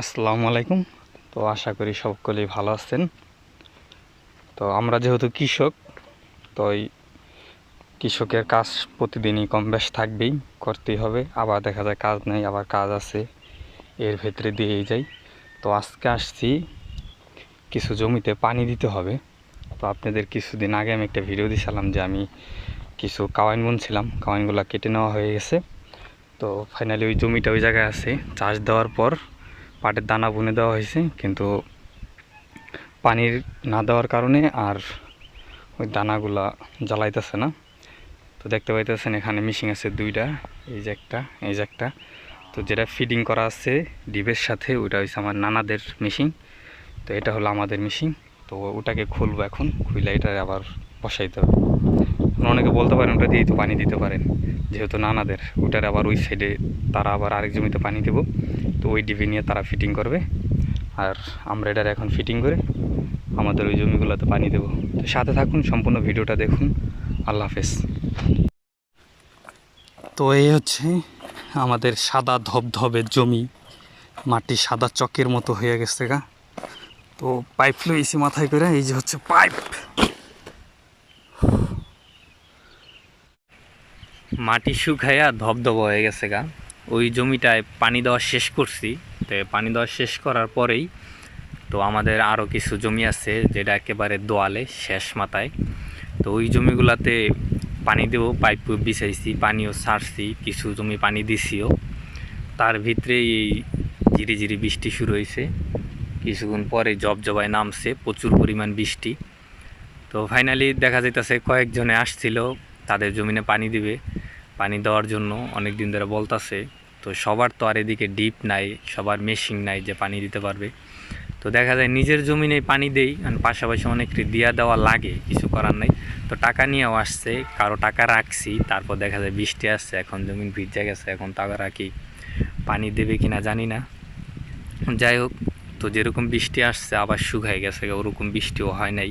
আসসালামু আলাইকুম। তো আশা করি সকলেই ভালো আছেন। তো আমরা যেহেতু কৃষক, তো এই কৃষকের কাজ প্রতিদিনই কম বেশ থাকবেই, করতেই হবে। আবার দেখা যায় কাজ নেই, আবার কাজ আছে, এর ভেতরে দিয়েই যাই। তো আজকে আসছি, কিছু জমিতে পানি দিতে হবে। তো আপনাদের কিছুদিন আগে আমি একটা ভিডিও দিয়েছিলাম যে আমি কিছু কাওয়াইন বুনছিলাম, কাওয়াইনগুলো কেটে নেওয়া হয়ে গেছে। তো ফাইনালি ওই জমিটা ওই জায়গায় আছে। চাষ দেওয়ার পর পাটের দানা বুনে দেওয়া হয়েছে, কিন্তু পানির না দেওয়ার কারণে আর ওই দানাগুলা জ্বালাইতেছে না। তো দেখতে পাইতেছেন এখানে মিশিং আছে দুইটা, এই যে একটা, এই যে একটা। তো যেটা ফিডিং করা আছে ডিবের সাথে, ওইটা হচ্ছে আমার নানাদের মেশিন তো এটা হলো আমাদের মেশিন তো ওটাকে খুলবো এখন খুলে এটা আবার বসাইতে হবে। অনেকে বলতে পারেন, ওটা দিয়েই তো পানি দিতে পারেন। যেহেতু নানাদের, ওটার আবার ওই সাইডে তারা আবার আরেক জমিতে পানি দেবো। তো ওই ডিবি নিয়ে তারা ফিটিং করবে। আর আমরা এটার এখন ফিটিং করে আমাদের ওই জমিগুলোতে পানি দেবো। তো সাথে থাকুন, সম্পূর্ণ ভিডিওটা দেখুন। আল্লাহ হাফেজ। তো এই হচ্ছে আমাদের সাদা ধবধবে জমি। মাটি সাদা চকের মতো হয়ে গেছে গা। তো পাইপ লইছি মাথায় করে, এই যে হচ্ছে পাইপ। মাটি শুকাইয়া ধবধব হয়ে গেছে গা। ওই জমিটায় পানি দেওয়া শেষ করছি। তো পানি দেওয়া শেষ করার পরেই তো আমাদের আরও কিছু জমি আছে যেটা একেবারে দোয়ালে, শেষ মাথায়। তো ওই জমিগুলাতে পানি দেবো, পাইপ বিছাইছি, পানিও ছাড়ছি কিছু জমি পানি দিছিও। তার ভিতরে এই ঝিরি ঝিরি বৃষ্টি শুরু হয়েছে কিছুক্ষণ পরে জব জবাই নামছে, প্রচুর পরিমাণ বৃষ্টি। তো ফাইনালি দেখা যাইতেছে কয়েকজনে আসছিল তাদের জমিনে পানি দিবে। পানি দেওয়ার জন্য অনেক দিন ধরে বলতাছে। তো সবার তো আর এদিকে ডিপ নাই, সবার মেশিন নাই যে পানি দিতে পারবে। তো দেখা যায় নিজের জমিনে পানি দেই আর পাশাপাশি অনেকটি দিয়া দেওয়া লাগে, কিছু করার নাই। তো টাকা নিয়েও আসছে, কারও টাকা রাখছি, তারপর দেখা যায় বৃষ্টি আসছে, এখন জমিন ভিজে গেছে, এখন টাকা রাখি পানি দেবে কিনা জানি না। যাই হোক, তো যেরকম বৃষ্টি আসছে, আবার শুকায় গেছে, ওরকম বৃষ্টিও হয় নাই।